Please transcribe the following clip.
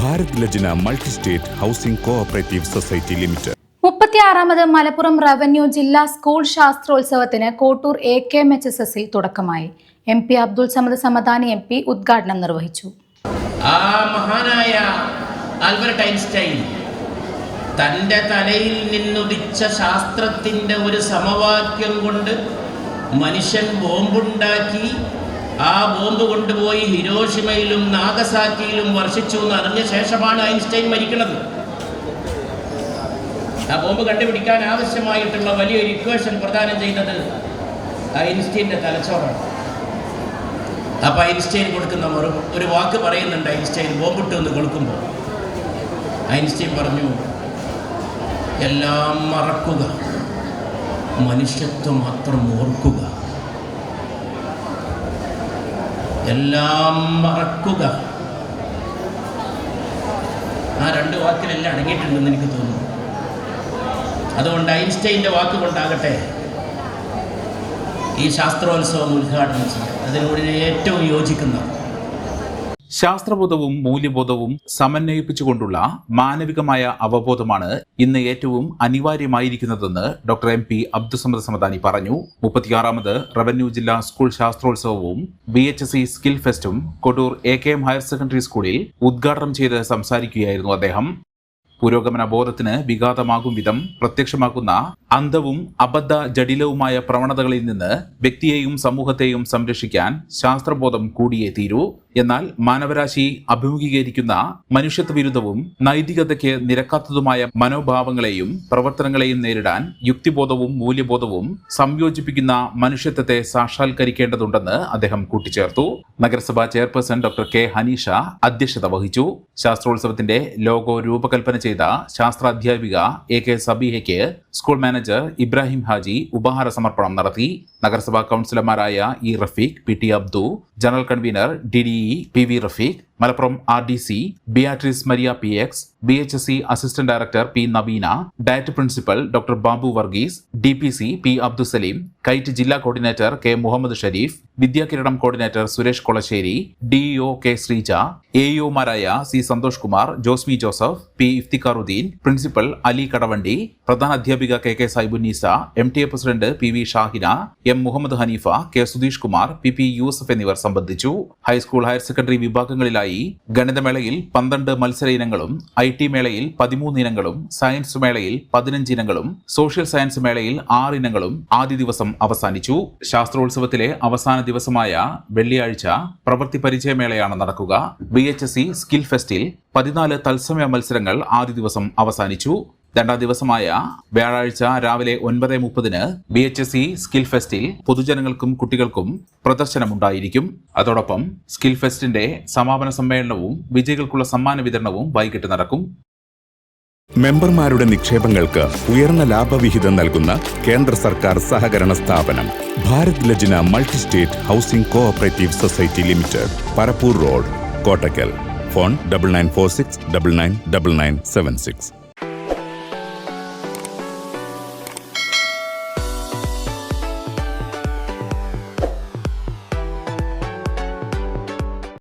Bharat Lajna multi state housing cooperative society limited. മുപ്പത്തിയാറാമത് Malappuram revenue ജില്ലാ school ശാസ്ത്രോത്സവത്തിന് Kottur A K M H S എസിൽ തുടക്കമായി. M P Abdul Samad Samadani M P ഉദ്ഘാടനം നിർവഹിച്ചു. ആ മഹാനായ Albert Einstein തന്റെ തലയിൽ നിന്നുദിച്ച ശാസ്ത്രത്തിന്റെ ഒരു സമവാക്യം കൊണ്ട് മനുഷ്യൻ ബോംബുണ്ടാക്കി ആ ബോംബ് കൊണ്ടുപോയി ഹിരോഷിമയിലും നാഗസാക്കിയിലും വർഷിച്ചു എന്ന് അറിഞ്ഞ ശേഷമാണ് ഐൻസ്റ്റൈൻ മരിക്കുന്നത്. ആ ബോംബ് കണ്ടുപിടിക്കാൻ ആവശ്യമായിട്ടുള്ള വലിയൊരു ഇക്വേഷൻ പ്രദാനം ചെയ്തത് ഐൻസ്റ്റൈന്റെ തലച്ചോറാണ്. അപ്പോൾ ഐൻസ്റ്റൈൻ കൊടുക്കുന്ന ഒരു വാക്ക് പറയുന്നുണ്ട് ഐൻസ്റ്റൈൻ ബോംബിട്ട് എന്ന് കൊടുക്കുമ്പോൾ. ഐൻസ്റ്റൈൻ പറഞ്ഞു എല്ലാം മറക്കുക മനുഷ്യത്വം മാത്രം ഓർക്കുക എല്ലാം മറക്കുക. ആ രണ്ട് വാക്കിലെല്ലാം അടങ്ങിയിട്ടുണ്ടെന്ന് എനിക്ക് തോന്നുന്നു. അതുകൊണ്ട് ഐൻസ്റ്റൈന്റെ വാക്ക് കൊണ്ടാകട്ടെ ഈ ശാസ്ത്രോത്സവം ഉദ്ഘാടനം ചെയ്യുക. അതിനോട് ഏറ്റവും യോജിക്കുന്ന ശാസ്ത്രബോധവും മൂല്യബോധവും സമന്വയിപ്പിച്ചുകൊണ്ടുള്ള മാനവികമായ അവബോധമാണ് ഇന്ന് ഏറ്റവും അനിവാര്യമായിരിക്കുന്നതെന്ന് doctor M P Abdussamad Samadani പറഞ്ഞു. മുപ്പത്തിയാറാമത് റവന്യൂ ജില്ലാ സ്കൂൾ ശാസ്ത്രോത്സവവും B H C skill ഫെസ്റ്റും Kottur A K M higher secondary സ്കൂളിൽ ഉദ്ഘാടനം ചെയ്ത് സംസാരിക്കുകയായിരുന്നു അദ്ദേഹം. പുരോഗമന ബോധത്തിന് വിഘാതമാകും വിധം പ്രത്യക്ഷമാക്കുന്ന അന്ധവും അബദ്ധ ജടിലവുമായ പ്രവണതകളിൽ നിന്ന് വ്യക്തിയെയും സമൂഹത്തെയും സംരക്ഷിക്കാൻ ശാസ്ത്രബോധം കൂടിയേ തീരൂ. എന്നാൽ മാനവരാശി അഭിമുഖീകരിക്കുന്ന മനുഷ്യത്വ വിരുദ്ധവും നൈതികതയ്ക്ക് നിരക്കാത്തതുമായ മനോഭാവങ്ങളെയും പ്രവർത്തനങ്ങളെയും നേരിടാൻ യുക്തിബോധവും മൂല്യബോധവും സംയോജിപ്പിക്കുന്ന മനുഷ്യത്വത്തെ സാക്ഷാത്കരിക്കേണ്ടതുണ്ടെന്ന് അദ്ദേഹം കൂട്ടിച്ചേർത്തു. നഗരസഭാ ചെയർപേഴ്സൺ ഡോക്ടർ കെ ഹനീഷ അധ്യക്ഷത വഹിച്ചു. ശാസ്ത്രോത്സവത്തിന്റെ ലോഗോ രൂപകൽപ്പന ചെയ്ത ശാസ്ത്രാധ്യാപിക എ കെ സബീഹയ്ക്ക് സ്കൂൾ മാനേജർ ഇബ്രാഹിം ഹാജി ഉപഹാര സമർപ്പണം നടത്തി. നഗരസഭാ കൗൺസിലർമാരായ E Rafeeq P T Abdu general convener D D E P V Rafeeq Malappuram R D C Beatrice Maria P X B H S C assistant director P Naveena DIET principal doctor Babu Varghese D P C P Abdusaleem KITE ജില്ലാ coordinator K Muhammad Shareef Vidyakiranam coordinator Suresh Kolassery DEO K Sreeja എഇഒമാരായ C Santhosh Kumar Josmi Joseph P Iftikharuddin principal Ali Kadavandi പ്രധാന അധ്യാപിക K K Saibunnisa M T A president P V Shahina M Muhammad Haneefa K Sudheesh Kumar P P Yusuf എന്നിവർ സംബന്ധിച്ചു. High school higher secondary വിഭാഗങ്ങളിലായി ഗണിതമേളയിൽ പന്ത്രണ്ട് മത്സര ഇനങ്ങളും I T മേളയിൽ പതിമൂന്ന് ഇനങ്ങളും സയൻസ് മേളയിൽ പതിനഞ്ച് ഇനങ്ങളും സോഷ്യൽ സയൻസ് മേളയിൽ ആറ് ഇനങ്ങളും ആദ്യ ദിവസം അവസാനിച്ചു. ശാസ്ത്രോത്സവത്തിലെ അവസാന ദിവസമായ വെള്ളിയാഴ്ച പ്രവൃത്തി പരിചയമേളയാണ് നടക്കുക. B H S C skill ഫെസ്റ്റിൽ പതിനാല് തത്സമയ മത്സരങ്ങൾ ആദ്യ ദിവസം അവസാനിച്ചു. രണ്ടാം ദിവസമായ വ്യാഴാഴ്ച രാവിലെ ഒൻപത് മുപ്പതിന് B H S C skill ഫെസ്റ്റിൽ പൊതുജനങ്ങൾക്കും കുട്ടികൾക്കും പ്രദർശനമുണ്ടായിരിക്കും. അതോടൊപ്പം സ്കിൽ ഫെസ്റ്റിന്റെ സമാപന സമ്മേളനവും വിജയികൾക്കുള്ള സമ്മാന വിതരണവും വൈകിട്ട് നടക്കും. മെമ്പർമാരുടെ നിക്ഷേപങ്ങൾക്ക് ഉയർന്ന ലാഭവിഹിതം നൽകുന്ന കേന്ദ്ര സർക്കാർ സഹകരണ സ്ഥാപനം Bharat Lajna multi state housing cooperative society limited Parappur road Kottakkal. Phone double nine four six double nine double nine seven six.